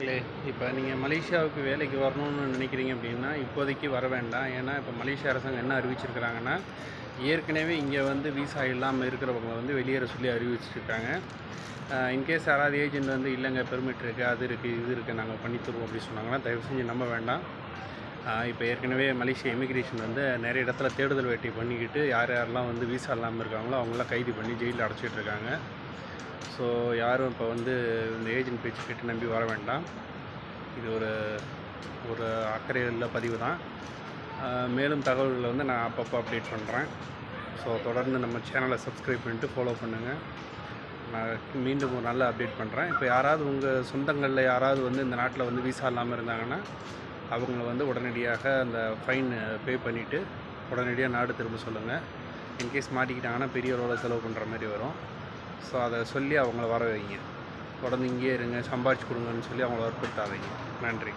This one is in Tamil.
மக்களே இப்போ நீங்கள் மலேசியாவுக்கு வேலைக்கு வரணும்னு நினைக்கிறீங்க அப்படின்னா இப்போதைக்கு வர வேண்டாம். ஏன்னா இப்போ மலேசிய அரசாங்கம் என்ன அறிவிச்சிருக்கிறாங்கன்னா ஏற்கனவே இங்கே வந்து விசா இல்லாமல் இருக்கிறவங்க வந்து வெளியேற சொல்லி அறிவிச்சிருக்காங்க. இன்கேஸ் யாராவது ஏஜென்ட் வந்து இல்லைங்க பெர்மிட் இருக்குது அது இருக்குது இது இருக்குது நாங்கள் பண்ணித்தருவோம் அப்படின்னு சொன்னாங்கன்னா தயவு செஞ்சு நம்ப வேண்டாம். இப்போ ஏற்கனவே மலேசியா இமிக்ரேஷன் வந்து நிறைய இடத்துல தேடுதல் வேட்டை பண்ணிக்கிட்டு யார் யாரெல்லாம் வந்து விசா இல்லாமல் இருக்காங்களோ அவங்களாம் கைது பண்ணி ஜெயிலில் அடைச்சிட்ருக்காங்க இருக்காங்க. ஸோ யாரும் இப்போ வந்து இந்த ஏஜென்ட் பேச்சு கேட்டு நம்பி வர வேண்டாம். இது ஒரு ஒரு அக்கறை உள்ள பதிவு தான். மேலும் தகவல்களை வந்து நான் அப்பப்போ அப்டேட் பண்ணுறேன் ஸோ தொடர்ந்து நம்ம சேனலை சப்ஸ்கிரைப் பண்ணிட்டு ஃபாலோ பண்ணுங்கள் நான் மீண்டும் ஒரு நல்ல அப்டேட் பண்ணுறேன் இப்போ யாராவது உங்கள் சொந்தங்களில் யாராவது வந்து இந்த நாட்டில் வந்து விசா இல்லாமல் இருந்தாங்கன்னா அவங்கள வந்து உடனடியாக அந்த ஃபைன் பே பண்ணிவிட்டு உடனடியாக நாடு திரும்ப சொல்லுங்கள் இன்கேஸ் மாட்டிக்கிட்டாங்கன்னா பெரிய அளவில் செலவு பண்ணுற மாதிரி வரும். ஸோ அதை சொல்லி அவங்கள வர வைங்க தொடர்ந்து இங்கேயே இருங்க சம்பாரிச்சு கொடுங்கன்னு சொல்லி அவங்கள வற்புறுத்தாதீங்க. நன்றி.